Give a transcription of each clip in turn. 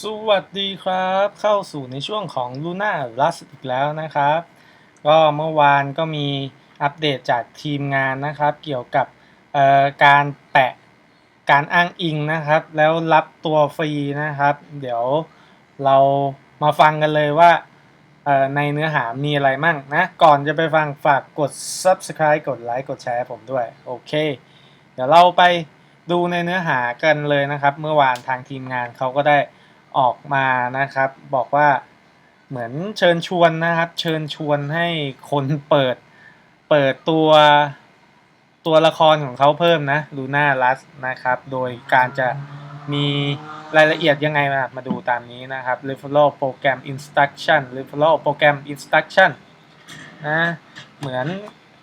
สวัสดีครับ เข้าสู่ในช่วงของ Luna Rust อีกแล้วนะครับ ก็เมื่อวานก็มีอัปเดตจากทีมงานนะครับ เกี่ยวกับการแปะการอ้างอิงนะครับ แล้วรับตัวฟรีนะครับ เดี๋ยวเรามาฟังกันเลยว่าในเนื้อหามีอะไรมั่งนะ ก่อนจะไปฟังฝากกด Subscribe กดไลค์กดแชร์ผมด้วย โอเค เดี๋ยวเราไปดูในเนื้อหากันเลยนะครับ เมื่อวานทางทีมงานเขาก็ได้ ออกมานะครับ บอกว่าเหมือนเชิญชวนนะครับ เชิญชวนให้คนเปิดเปิดตัวตัวละครของเขาเพิ่มนะลูน่ารัสนะครับ โดยการจะมีรายละเอียดยังไงมามาดูตามนี้นะครับ referral program instruction referral program instruction นะเหมือน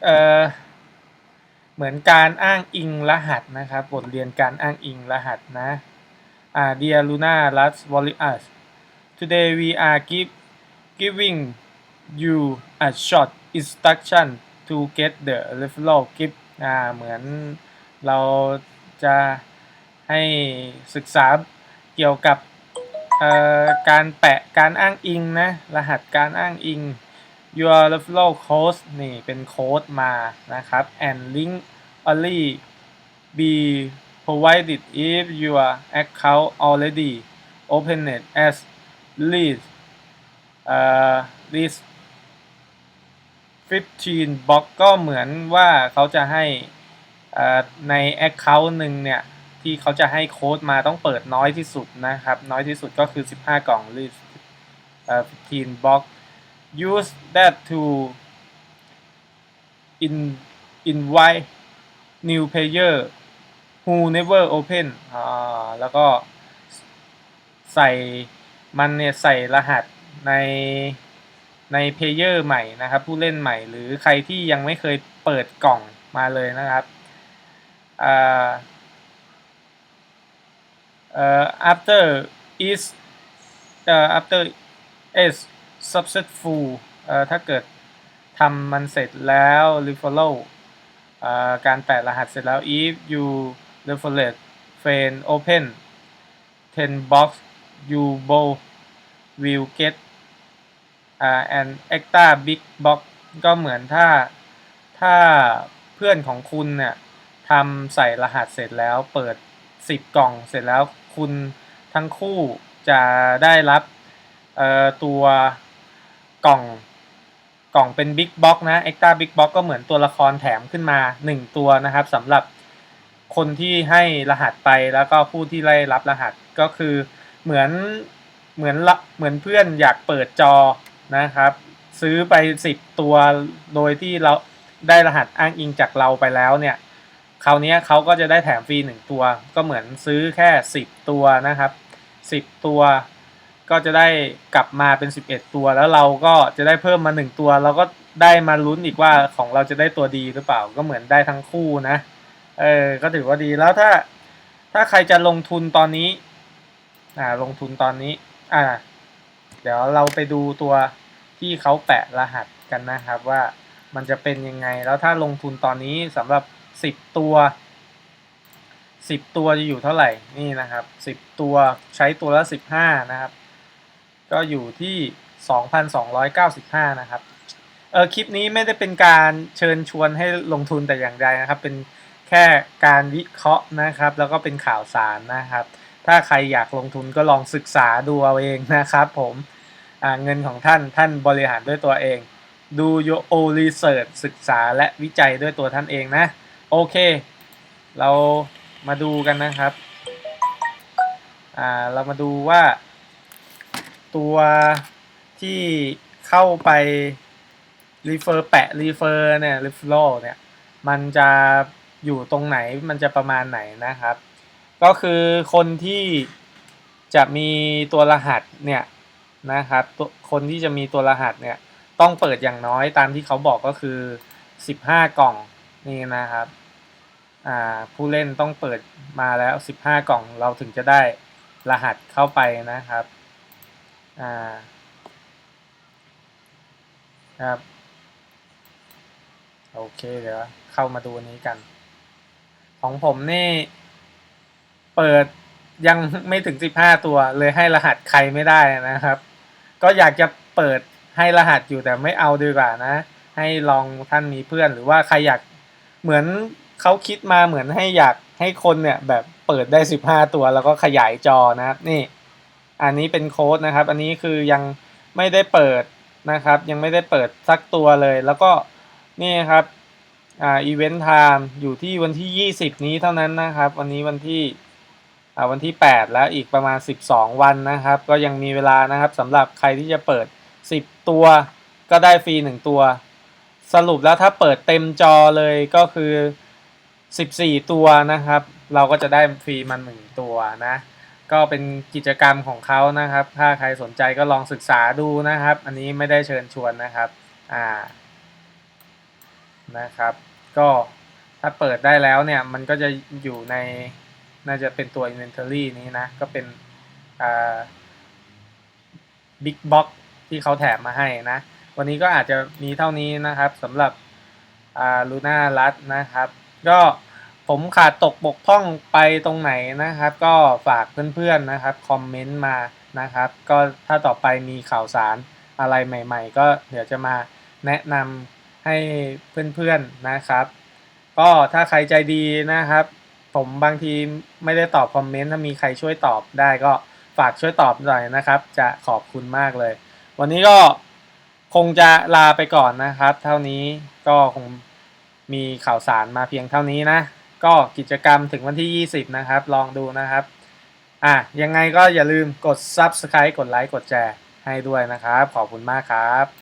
เอ่อเหมือนการอ้างอิงรหัสนะครับ บทเรียนการอ้างอิงรหัสนะ อ่า Dear Luna Last Warriors Today we are give, giving you a short instruction to get the referral gift อ่าเหมือนเราจะให้ศึกษาเกี่ยวกับการแปะการอ้างอิงนะ รหัสการอ้างอิง your referral code นี่เป็นโค้ดมานะครับ and link only be provided if your account already opened as lead uh, list 15 box ก็เหมือนว่าเขาจะให้ใน Account หนึ่งเนี่ย ที่เขาจะให้โค้ดมาต้องเปิดน้อยที่สุดนะครับ น้อยที่สุดก็คือ 15 กล่อง list เอ่อ15 box use that to in invite new player who never open อ่าแล้วก็ใส่มันเนี่ยใส่รหัสในในเพลเยอร์ใหม่นะครับ ผู้เล่นใหม่หรือใครที่ยังไม่เคยเปิดกล่องมาเลยนะครับอ่าเอ่อ after is เอ่อ after is successful เอ่อถ้าเกิดทำมันเสร็จแล้ว referral เอ่อการแปะรหัสเสร็จแล้ว if you referral friend open 10 box you both will get อ่า an extra big box ก็เหมือนถ้าถ้าเพื่อนของคุณเนี่ยทำใส่รหัสเสร็จแล้วเปิด 10 กล่องเสร็จแล้วคุณทั้งคู่จะได้รับเอ่อตัวกล่องกล่องเป็นบิ๊กบ็อกนะ extra big box ก็เหมือนตัวละครแถมขึ้นมา 1 ตัวนะครับสำหรับ คนที่ให้รหัสไปแล้วก็ผู้ที่ได้รับรหัสก็คือเหมือนเหมือนเหมือนเพื่อนอยากเปิดจอนะครับ ซื้อไป 10 ตัวโดยที่เราได้รหัสอ้างอิงจากเราไปแล้วเนี่ยคราวนี้เขาก็จะได้แถมฟรีหนึ่งตัว ก็เหมือนซื้อแค่ 10 ตัวนะครับ 10 ตัว ก็จะได้กลับมาเป็น 11 ตัว แล้วเราก็จะได้เพิ่มมา 1 ตัว เราก็ได้มาลุ้นอีกว่าของเราจะได้ตัวดีหรือเปล่าก็เหมือนได้ทั้งคู่นะ เออ ก็ถือว่าดีแล้วถ้า ถ้าใครจะลงทุนตอนนี้ อ่า ลงทุนตอนนี้ อ่า เดี๋ยวเราไปดูตัวที่เขาแปะรหัสกันนะครับว่ามันจะเป็นยังไง แล้วถ้าลงทุนตอนนี้สำหรับ 10 ตัว 10 ตัวจะอยู่เท่าไหร่ นี่นะครับ 10 ตัวใช้ตัวละ 15 นะครับ ก็อยู่ที่ 2,295 นะครับ เออคลิปนี้ไม่ได้เป็นการเชิญชวนให้ลงทุนแต่อย่างใดนะครับ เป็น แค่การวิเคราะห์นะครับ แล้วก็เป็นข่าวสารนะครับ ถ้าใครอยากลงทุนก็ลองศึกษาดูเอาเองนะครับผมเงินของท่านท่านบริหารด้วยตัวเอง ดู your own research ศึกษาและวิจัยด้วยตัวท่านเองนะ โอเค เรามาดูกันนะครับเรามาดูว่า ตัวที่เข้าไป refer แปะ refer เนี่ย referral เนี่ยมันจะ อยู่ตรงไหนมันจะประมาณไหนนะครับ ก็คือคนที่จะมีตัวรหัสเนี่ยนะครับคนที่จะมีตัวรหัสเนี่ยต้องเปิดอย่างน้อยตามที่เขาบอกก็คือ 15 กล่องนี่นะครับผู้เล่นต้องเปิดมาแล้ว 15 กล่องเราถึงจะได้รหัสเข้าไปนะครับครับ โอเคเดี๋ยวเข้ามาดูนี้กัน ของผมนี่ เปิดยังไม่ถึง15ตัว เลยให้รหัสใครไม่ได้นะครับ ก็อยากจะเปิดให้รหัสอยู่แต่ไม่เอาดีกว่านะ ให้ลองท่านมีเพื่อนหรือว่าใครอยากเหมือนเขาคิดมาเหมือนให้อยากให้คนเนี่ยแบบเปิดได้15ตัวแล้วก็ขยายจอนะครับนี่ อันนี้เป็นโค้ดนะครับ อันนี้คือยังไม่ได้เปิดนะครับ ยังไม่ได้เปิดสักตัวเลย แล้วก็นี่ครับ อ่าอีเวนต์ไทม์อยู่ที่วันที่ 20 นี้เท่านั้นนะครับ วันนี้วันที่อ่าวันที่ 8 แล้วอีกประมาณ 12 วันนะครับ ก็ยังมีเวลานะครับสำหรับใครที่จะเปิด 10 ตัว ก็ได้ฟรี 1 ตัว สรุปแล้วถ้าเปิดเต็มจอเลยก็คือ 14 ตัวนะครับ เราก็จะได้ฟรีมันหนึ่งตัวนะก็เป็นกิจกรรมของเขานะครับ ถ้าใครสนใจก็ลองศึกษาดูนะครับ อันนี้ไม่ได้เชิญชวนนะครับ อ่า นะครับ ก็ถ้าเปิดได้แล้วเนี่ยมันก็จะอยู่ในน่าจะเป็นตัว inventory นี้นะ ก็เป็นอ่า Big Box ที่เขาแถมมาให้นะ วันนี้ก็อาจจะมีเท่านี้นะครับสำหรับลูน่ารัดนะครับ ก็ผมขาดตกบกพร่องไปตรงไหนนะครับ ก็ฝากเพื่อนๆนะครับคอมเมนต์มานะครับ ก็ถ้าต่อไปมีข่าวสารอะไรใหม่ ๆ ก็เดี๋ยวจะมาแนะนำ ให้เพื่อนๆนะครับ ก็ถ้าใครใจดีนะครับ ผมบางทีไม่ได้ตอบคอมเมนต์ถ้ามีใครช่วยตอบได้ก็ฝากช่วยตอบหน่อยนะครับ จะขอบคุณมากเลย วันนี้ก็คงจะลาไปก่อนนะครับ เท่านี้ก็คงมีข่าวสารมาเพียงเท่านี้นะ ก็กิจกรรมถึงวันที่ 20 นะครับ ลองดูนะครับ อะ ยังไงก็อย่าลืมกด Subscribe กดไลค์กดแชร์ให้ด้วยนะครับ ขอบคุณมากครับ